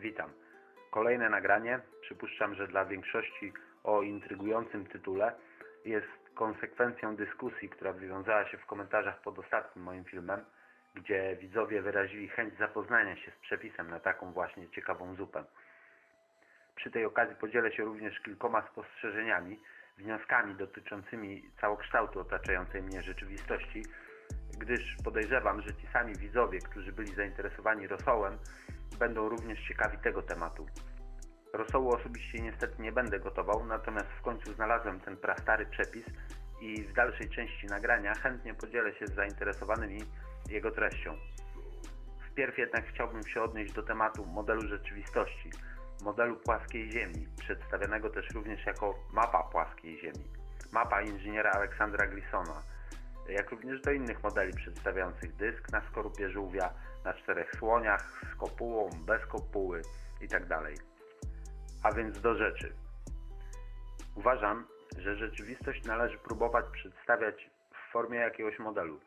Witam. Kolejne nagranie, przypuszczam, że dla większości o intrygującym tytule, jest konsekwencją dyskusji, która wywiązała się w komentarzach pod ostatnim moim filmem, gdzie widzowie wyrazili chęć zapoznania się z przepisem na taką właśnie ciekawą zupę. Przy tej okazji podzielę się również kilkoma spostrzeżeniami, wnioskami dotyczącymi całokształtu otaczającej mnie rzeczywistości, gdyż podejrzewam, że ci sami widzowie, którzy byli zainteresowani rosołem, będą również ciekawi tego tematu. Rosołu osobiście niestety nie będę gotował, natomiast w końcu znalazłem ten prastary przepis i w dalszej części nagrania chętnie podzielę się z zainteresowanymi jego treścią. Wpierw jednak chciałbym się odnieść do tematu modelu rzeczywistości, modelu płaskiej Ziemi, przedstawionego też również jako mapa płaskiej Ziemi. Mapa inżyniera Aleksandra Glisona, jak również do innych modeli przedstawiających dysk na skorupie żółwia, na czterech słoniach, z kopułą, bez kopuły itd. A więc do rzeczy. Uważam, że rzeczywistość należy próbować przedstawiać w formie jakiegoś modelu.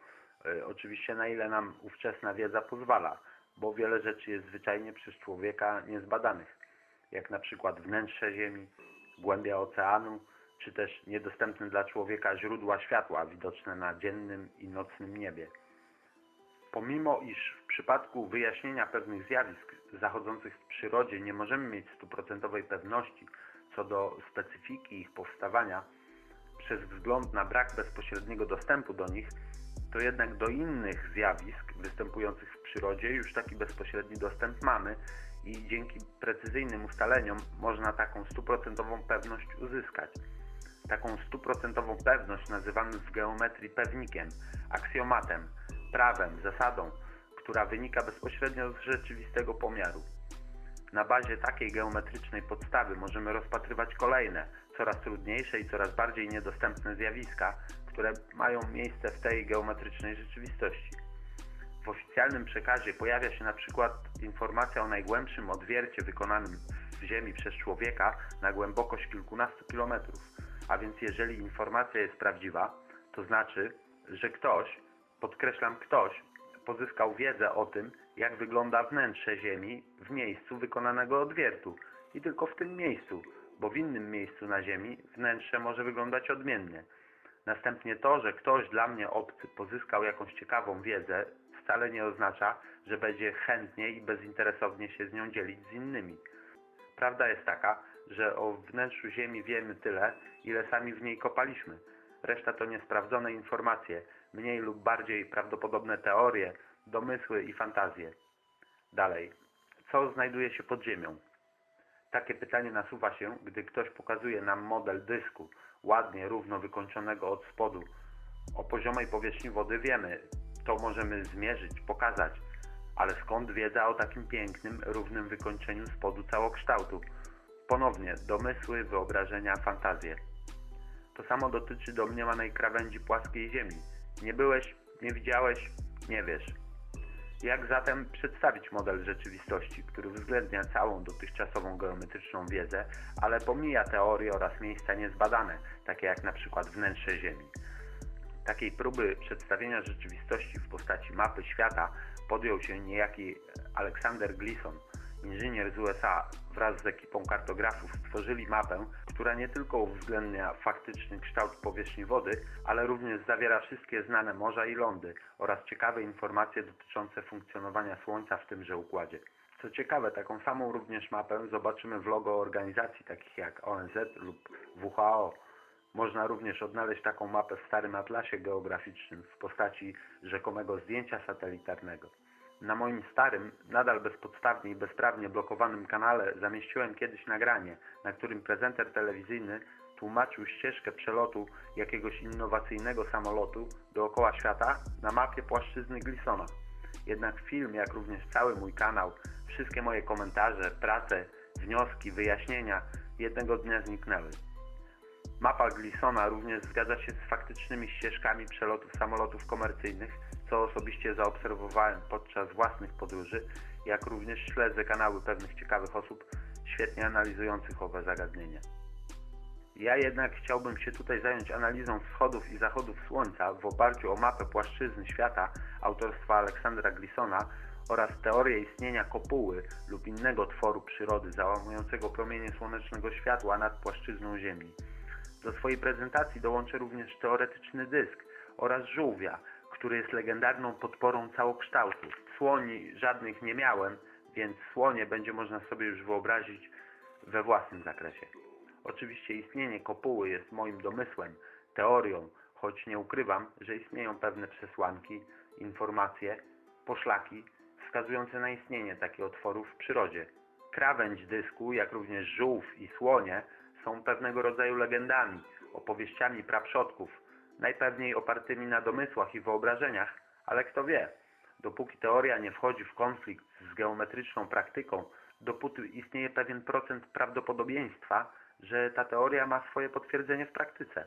E, Oczywiście na ile nam ówczesna wiedza pozwala, bo wiele rzeczy jest zwyczajnie przez człowieka niezbadanych, jak na przykład wnętrze Ziemi, głębia oceanu, czy też niedostępne dla człowieka źródła światła widoczne na dziennym i nocnym niebie. Pomimo iż w przypadku wyjaśnienia pewnych zjawisk zachodzących w przyrodzie nie możemy mieć stuprocentowej pewności co do specyfiki ich powstawania, przez wzgląd na brak bezpośredniego dostępu do nich, to jednak do innych zjawisk występujących w przyrodzie już taki bezpośredni dostęp mamy i dzięki precyzyjnym ustaleniom można taką stuprocentową pewność uzyskać. Taką stuprocentową pewność nazywamy w geometrii pewnikiem, aksjomatem, prawem, zasadą, która wynika bezpośrednio z rzeczywistego pomiaru. Na bazie takiej geometrycznej podstawy możemy rozpatrywać kolejne, coraz trudniejsze i coraz bardziej niedostępne zjawiska, które mają miejsce w tej geometrycznej rzeczywistości. W oficjalnym przekazie pojawia się na przykład informacja o najgłębszym odwiercie wykonanym w Ziemi przez człowieka na głębokość kilkunastu kilometrów. A więc jeżeli informacja jest prawdziwa, to znaczy, że ktoś, podkreślam ktoś, pozyskał wiedzę o tym, jak wygląda wnętrze Ziemi w miejscu wykonanego odwiertu. I tylko w tym miejscu, bo w innym miejscu na Ziemi wnętrze może wyglądać odmiennie. Następnie to, że ktoś dla mnie obcy pozyskał jakąś ciekawą wiedzę, wcale nie oznacza, że będzie chętnie i bezinteresownie się z nią dzielić z innymi. Prawda jest taka, że o wnętrzu Ziemi wiemy tyle, ile sami w niej kopaliśmy. Reszta to niesprawdzone informacje, mniej lub bardziej prawdopodobne teorie, domysły i fantazje. Dalej, co znajduje się pod ziemią? Takie pytanie nasuwa się, gdy ktoś pokazuje nam model dysku, ładnie, równo wykończonego od spodu. O poziomej powierzchni wody wiemy, to możemy zmierzyć, pokazać, ale skąd wiedza o takim pięknym, równym wykończeniu spodu całokształtu? Ponownie, domysły, wyobrażenia, fantazje. To samo dotyczy domniemanej krawędzi płaskiej ziemi. Nie byłeś, nie widziałeś, nie wiesz. Jak zatem przedstawić model rzeczywistości, który uwzględnia całą dotychczasową geometryczną wiedzę, ale pomija teorie oraz miejsca niezbadane, takie jak na przykład wnętrze Ziemi? Takiej próby przedstawienia rzeczywistości w postaci mapy świata podjął się niejaki Aleksander Gleason, inżynier z USA wraz z ekipą kartografów stworzyli mapę, która nie tylko uwzględnia faktyczny kształt powierzchni wody, ale również zawiera wszystkie znane morza i lądy oraz ciekawe informacje dotyczące funkcjonowania Słońca w tymże układzie. Co ciekawe, taką samą również mapę zobaczymy w logo organizacji takich jak ONZ lub WHO. Można również odnaleźć taką mapę w starym atlasie geograficznym w postaci rzekomego zdjęcia satelitarnego. Na moim starym, nadal bezpodstawnie i bezprawnie blokowanym kanale zamieściłem kiedyś nagranie, na którym prezenter telewizyjny tłumaczył ścieżkę przelotu jakiegoś innowacyjnego samolotu dookoła świata na mapie płaszczyzny Glisona. Jednak film, jak również cały mój kanał, wszystkie moje komentarze, prace, wnioski, wyjaśnienia jednego dnia zniknęły. Mapa Glisona również zgadza się z faktycznymi ścieżkami przelotów samolotów komercyjnych, co osobiście zaobserwowałem podczas własnych podróży, jak również śledzę kanały pewnych ciekawych osób świetnie analizujących owe zagadnienia. Ja jednak chciałbym się tutaj zająć analizą wschodów i zachodów Słońca w oparciu o mapę płaszczyzny świata autorstwa Aleksandra Glisona oraz teorię istnienia kopuły lub innego tworu przyrody załamującego promienie słonecznego światła nad płaszczyzną Ziemi. Do swojej prezentacji dołączę również teoretyczny dysk oraz żółwia, który jest legendarną podporą całokształtu. Słoni żadnych nie miałem, więc słonie będzie można sobie już wyobrazić we własnym zakresie. Oczywiście istnienie kopuły jest moim domysłem, teorią, choć nie ukrywam, że istnieją pewne przesłanki, informacje, poszlaki wskazujące na istnienie takiego otworu w przyrodzie. Krawędź dysku, jak również żółw i słonie są pewnego rodzaju legendami, opowieściami praprzodków, najpewniej opartymi na domysłach i wyobrażeniach, ale kto wie, dopóki teoria nie wchodzi w konflikt z geometryczną praktyką, dopóty istnieje pewien procent prawdopodobieństwa, że ta teoria ma swoje potwierdzenie w praktyce.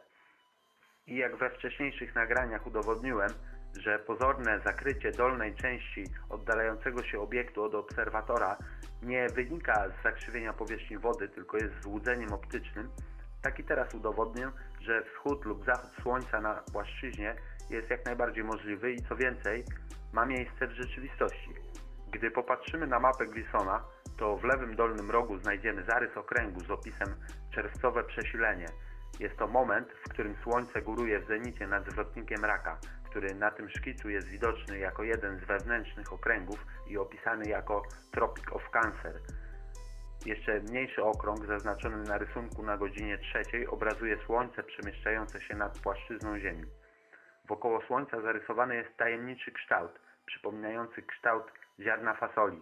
I jak we wcześniejszych nagraniach udowodniłem, że pozorne zakrycie dolnej części oddalającego się obiektu od obserwatora nie wynika z zakrzywienia powierzchni wody, tylko jest złudzeniem optycznym, tak i teraz udowodnię, że wschód lub zachód słońca na płaszczyźnie jest jak najbardziej możliwy i co więcej, ma miejsce w rzeczywistości. Gdy popatrzymy na mapę Grisona, to w lewym dolnym rogu znajdziemy zarys okręgu z opisem czerwcowe przesilenie. Jest to moment, w którym Słońce góruje w zenicie nad zwrotnikiem raka, który na tym szkicu jest widoczny jako jeden z wewnętrznych okręgów i opisany jako Tropic of Cancer. Jeszcze mniejszy okrąg zaznaczony na rysunku na godzinie trzeciej obrazuje Słońce przemieszczające się nad płaszczyzną Ziemi. Wokoło Słońca zarysowany jest tajemniczy kształt, przypominający kształt ziarna fasoli.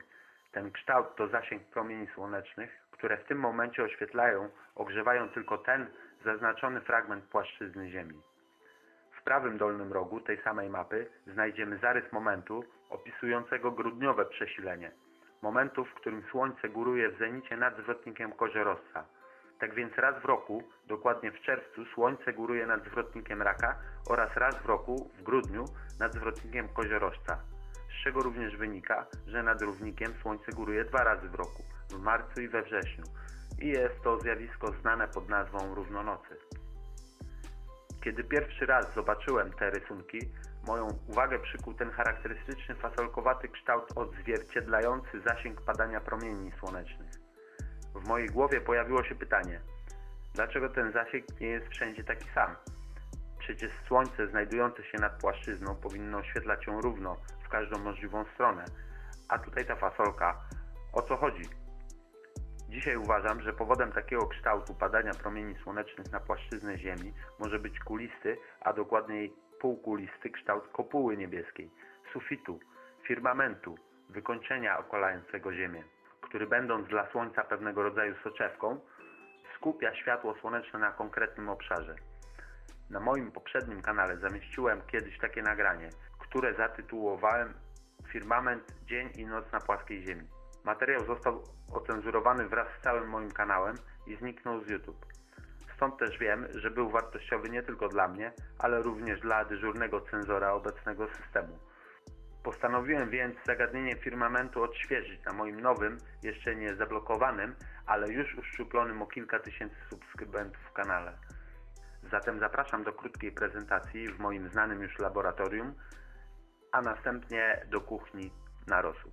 Ten kształt to zasięg promieni słonecznych, które w tym momencie oświetlają, ogrzewają tylko ten zaznaczony fragment płaszczyzny Ziemi. W prawym dolnym rogu tej samej mapy znajdziemy zarys momentu opisującego grudniowe przesilenie. Momentu, w którym Słońce góruje w zenicie nad zwrotnikiem koziorożca. Tak więc raz w roku, dokładnie w czerwcu, Słońce góruje nad zwrotnikiem raka oraz raz w roku, w grudniu, nad zwrotnikiem koziorożca. Z czego również wynika, że nad równikiem Słońce góruje dwa razy w roku, w marcu i we wrześniu. I jest to zjawisko znane pod nazwą równonocy. Kiedy pierwszy raz zobaczyłem te rysunki, moją uwagę przykuł ten charakterystyczny fasolkowaty kształt odzwierciedlający zasięg padania promieni słonecznych. W mojej głowie pojawiło się pytanie, dlaczego ten zasięg nie jest wszędzie taki sam? Przecież słońce znajdujące się nad płaszczyzną powinno oświetlać ją równo w każdą możliwą stronę, a tutaj ta fasolka. O co chodzi? Dzisiaj uważam, że powodem takiego kształtu padania promieni słonecznych na płaszczyznę Ziemi może być kulisty, a dokładniej półkulisty kształt kopuły niebieskiej, sufitu, firmamentu, wykończenia okalającego Ziemię, który będąc dla Słońca pewnego rodzaju soczewką, skupia światło słoneczne na konkretnym obszarze. Na moim poprzednim kanale zamieściłem kiedyś takie nagranie, które zatytułowałem Firmament Dzień i Noc na płaskiej Ziemi. Materiał został ocenzurowany wraz z całym moim kanałem i zniknął z YouTube. Stąd też wiem, że był wartościowy nie tylko dla mnie, ale również dla dyżurnego cenzora obecnego systemu. Postanowiłem więc zagadnienie firmamentu odświeżyć na moim nowym, jeszcze nie zablokowanym, ale już uszczuplonym o kilka tysięcy subskrybentów kanale. Zatem zapraszam do krótkiej prezentacji w moim znanym już laboratorium, a następnie do kuchni na rosół.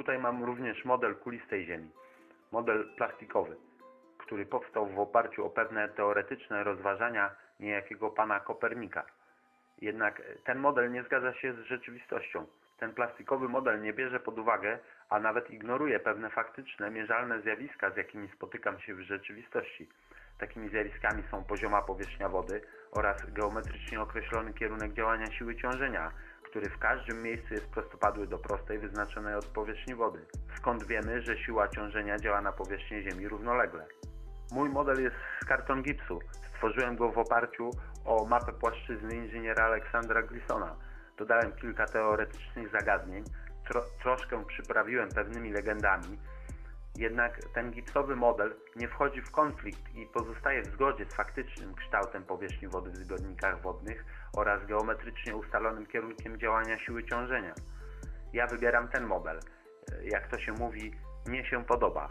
Tutaj mam również model kulistej Ziemi, model plastikowy, który powstał w oparciu o pewne teoretyczne rozważania niejakiego pana Kopernika. Jednak ten model nie zgadza się z rzeczywistością. Ten plastikowy model nie bierze pod uwagę, a nawet ignoruje pewne faktyczne, mierzalne zjawiska, z jakimi spotykam się w rzeczywistości. Takimi zjawiskami są pozioma powierzchnia wody oraz geometrycznie określony kierunek działania siły ciążenia, który w każdym miejscu jest prostopadły do prostej wyznaczonej od powierzchni wody. Skąd wiemy, że siła ciążenia działa na powierzchni Ziemi równolegle? Mój model jest z karton gipsu. Stworzyłem go w oparciu o mapę płaszczyzny inżyniera Aleksandra Glisona. Dodałem kilka teoretycznych zagadnień, tro, troszkę przyprawiłem pewnymi legendami, jednak ten gipsowy model nie wchodzi w konflikt i pozostaje w zgodzie z faktycznym kształtem powierzchni wody w zbiornikach wodnych oraz geometrycznie ustalonym kierunkiem działania siły ciążenia. Ja wybieram ten model. Jak to się mówi, mnie się podoba.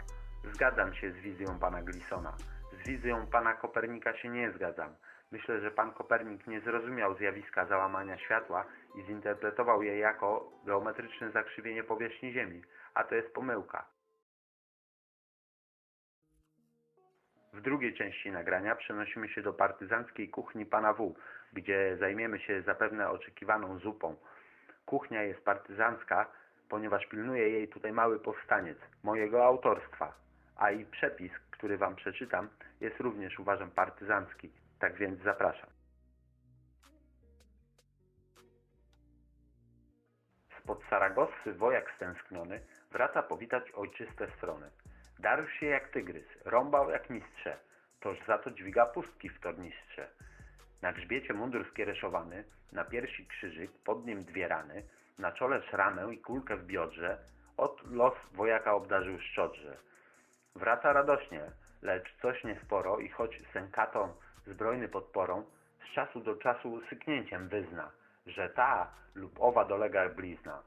Zgadzam się z wizją pana Glisona. Z wizją pana Kopernika się nie zgadzam. Myślę, że pan Kopernik nie zrozumiał zjawiska załamania światła i zinterpretował je jako geometryczne zakrzywienie powierzchni Ziemi, a to jest pomyłka. W drugiej części nagrania przenosimy się do partyzanckiej kuchni pana W, gdzie zajmiemy się zapewne oczekiwaną zupą. Kuchnia jest partyzancka, ponieważ pilnuje jej tutaj mały powstaniec, mojego autorstwa, a i przepis, który wam przeczytam, jest również uważam partyzancki, tak więc zapraszam. Spod Saragossy wojak stęskniony wraca powitać ojczyste strony. Darł się jak tygrys, rąbał jak mistrze, toż za to dźwiga pustki w tornistrze. Na grzbiecie mundur skiereszowany, na piersi krzyżyk, pod nim dwie rany, na czole szramę i kulkę w biodrze, od los wojaka obdarzył szczodrze. Wraca radośnie, lecz coś niesporo i choć sękatą zbrojny podporą, z czasu do czasu syknięciem wyzna, że ta lub owa dolega blizna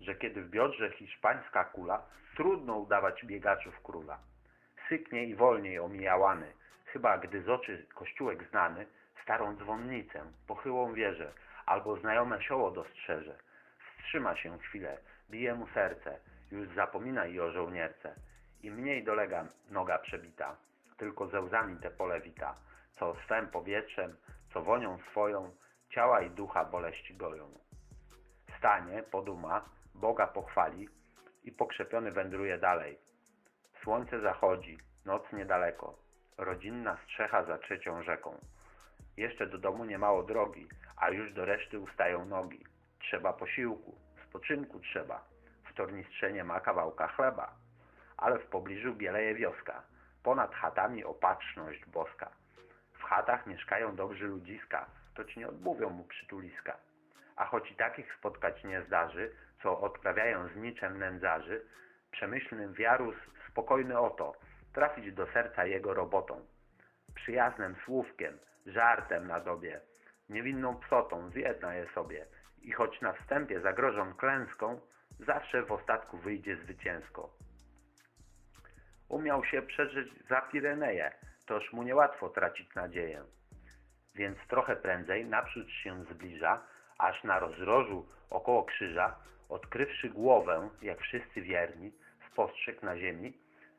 że kiedy w biodrze hiszpańska kula, trudno udawać biegaczów króla. Syknie i wolniej omija łany, chyba gdy z oczy kościółek znany, starą dzwonnicę, pochyłą wieżę, albo znajome sioło dostrzeże. Wstrzyma się chwilę, bije mu serce, już zapomina i o żołnierce. I mniej dolega noga przebita, tylko ze łzami te pole wita, co swem powietrzem, co wonią swoją, ciała i ducha boleści goją. Stanie, poduma, Boga pochwali i pokrzepiony wędruje dalej. Słońce zachodzi, noc niedaleko, rodzinna strzecha za trzecią rzeką. Jeszcze do domu nie mało drogi, a już do reszty ustają nogi. Trzeba posiłku, spoczynku trzeba. W tornistrze ma kawałka chleba, ale w pobliżu bieleje wioska. Ponad chatami opatrzność boska. W chatach mieszkają dobrzy ludziska, to ci nie odmówią mu przytuliska. A choć i takich spotkać nie zdarzy, co odprawiają z niczem nędzarzy, przemyślny wiarus spokojny oto, trafić do serca jego robotą. Przyjaznym słówkiem, żartem na dobie, niewinną psotą zjedna je sobie i choć na wstępie zagrożą klęską, zawsze w ostatku wyjdzie zwycięsko. Umiał się przeżyć za Pireneje, toż mu niełatwo tracić nadzieję. Więc trochę prędzej naprzód się zbliża, aż na rozrożu około krzyża, odkrywszy głowę, jak wszyscy wierni, spostrzegł na ziemi,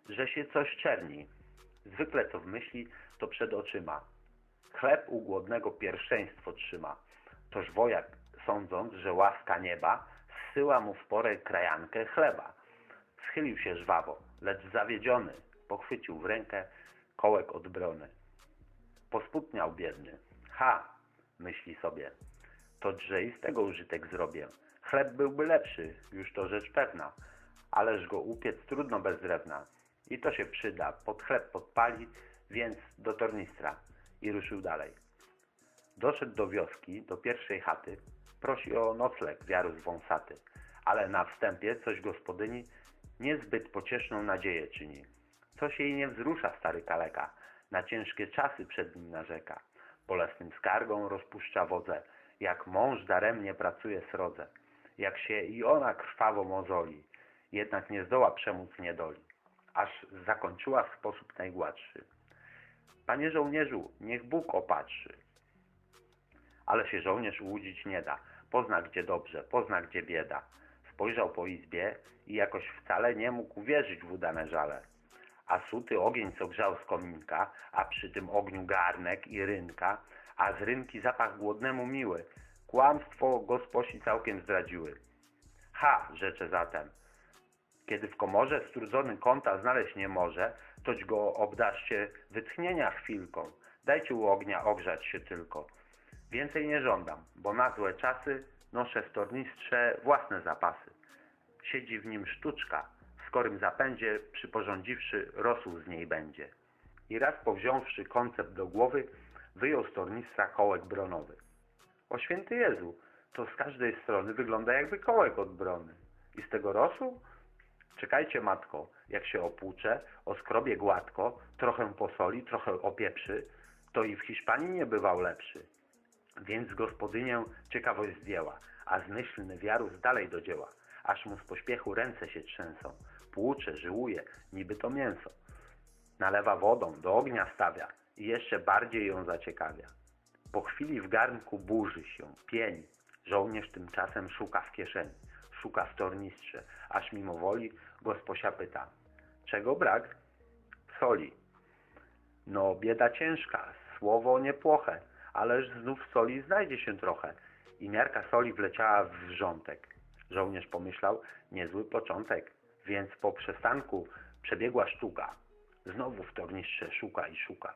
że się coś czerni. Zwykle co w myśli, to przed oczyma. Chleb u głodnego pierwszeństwo trzyma. Toż wojak, sądząc, że łaska nieba, zsyła mu w porę krajankę chleba. Schylił się żwawo, lecz zawiedziony, pochwycił w rękę kołek od brony. Posputniał biedny. Ha, myśli sobie, to drze i z tego użytek zrobię. Chleb byłby lepszy, już to rzecz pewna, ależ go upiec trudno bez drewna. I to się przyda, pod chleb podpali, więc do tornistra. I ruszył dalej. Doszedł do wioski, do pierwszej chaty, prosi o nocleg wiarus wąsaty, ale na wstępie coś gospodyni niezbyt pocieszną nadzieję czyni. Coś jej nie wzrusza stary kaleka, na ciężkie czasy przed nim narzeka. Bolesnym skargą rozpuszcza wodze, jak mąż daremnie pracuje srodze, jak się i ona krwawo mozoli, jednak nie zdoła przemóc niedoli, aż zakończyła w sposób najgładszy. Panie żołnierzu, niech Bóg opatrzy. Ale się żołnierz łudzić nie da, pozna gdzie dobrze, pozna gdzie bieda. Spojrzał po izbie i jakoś wcale nie mógł uwierzyć w udane żale. A suty ogień, co grzał z kominka, a przy tym ogniu garnek i rynka, a z rynki zapach głodnemu miły, kłamstwo gosposi całkiem zdradziły. Ha, rzecze zatem, kiedy w komorze strudzony kąta znaleźć nie może, toć go obdarzcie wytchnienia chwilką. Dajcie u ognia ogrzać się tylko. Więcej nie żądam, bo na złe czasy noszę w tornistrze własne zapasy. Siedzi w nim sztuczka, w skorym zapędzie przyporządziwszy rosół z niej będzie. I raz powziąwszy koncept do głowy, wyjął z tornistra kołek bronowy. O święty Jezu, to z każdej strony wygląda jakby kołek od brony. I z tego rosół? Czekajcie, matko, jak się opłucze, oskrobie gładko, trochę posoli, trochę opieprzy, to i w Hiszpanii nie bywał lepszy. Więc gospodynię ciekawość zdjęła, a zmyślny wiarus dalej do dzieła, aż mu z pośpiechu ręce się trzęsą, płucze, żyłuje, niby to mięso. Nalewa wodą, do ognia stawia i jeszcze bardziej ją zaciekawia. Po chwili w garnku burzy się, pieni. Żołnierz tymczasem szuka w kieszeni, szuka w tornistrze, aż mimo woli gosposia pyta. Czego brak? Soli. No, bieda ciężka, słowo niepłoche, ależ znów soli znajdzie się trochę. I miarka soli wleciała w wrzątek. Żołnierz pomyślał, niezły początek, więc po przestanku przebiegła sztuka. Znowu w tornistrze szuka i szuka.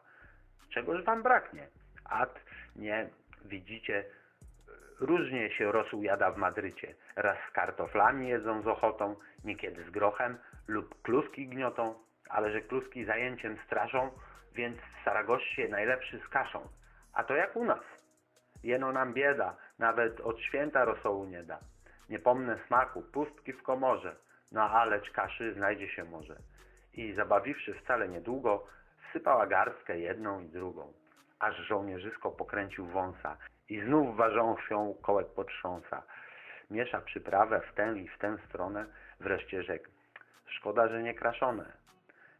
Czegoż wam braknie? At, nie, widzicie, różnie się rosół jada w Madrycie. Raz z kartoflami jedzą z ochotą, niekiedy z grochem lub kluski gniotą, ale że kluski zajęciem straszą, więc w Saragosie najlepszy z kaszą. A to jak u nas. Jeno nam bieda, nawet od święta rosołu nie da. Nie pomnę smaku, pustki w komorze, no alecz kaszy znajdzie się może. I zabawiwszy wcale niedługo, wsypała garstkę jedną i drugą, aż żołnierzysko pokręcił wąsa i znów ważącą kołek potrząsa. Miesza przyprawę w tę i w tę stronę, wreszcie rzekł, szkoda, że nie kraszone.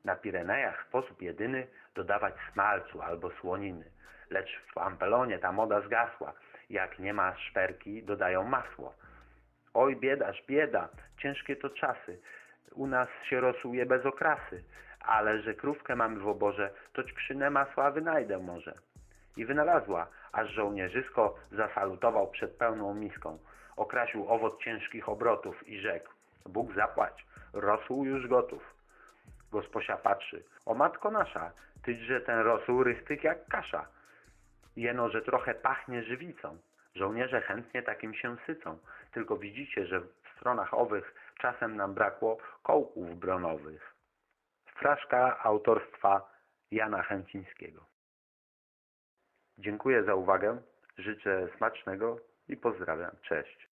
Na Pirenejach sposób jedyny dodawać smalcu albo słoniny, lecz w Ampelonie ta moda zgasła. Jak nie ma szperki, dodają masło. Oj, biedaż, bieda, ciężkie to czasy. U nas się rosuje bez okrasy, ale że krówkę mamy w oborze, toć przynę masła wynajdę może. I wynalazła, aż żołnierzysko zasalutował przed pełną miską. Okrasił owoc ciężkich obrotów i rzekł, Bóg zapłać, rosół już gotów. Gosposia patrzy, o matko nasza, tyćże ten rosół rychtyk jak kasza. Jeno, że trochę pachnie żywicą. Żołnierze chętnie takim się sycą, tylko widzicie, że w stronach owych czasem nam brakło kołków bronowych. Fraszka autorstwa Jana Chęcińskiego. Dziękuję za uwagę, życzę smacznego i pozdrawiam. Cześć.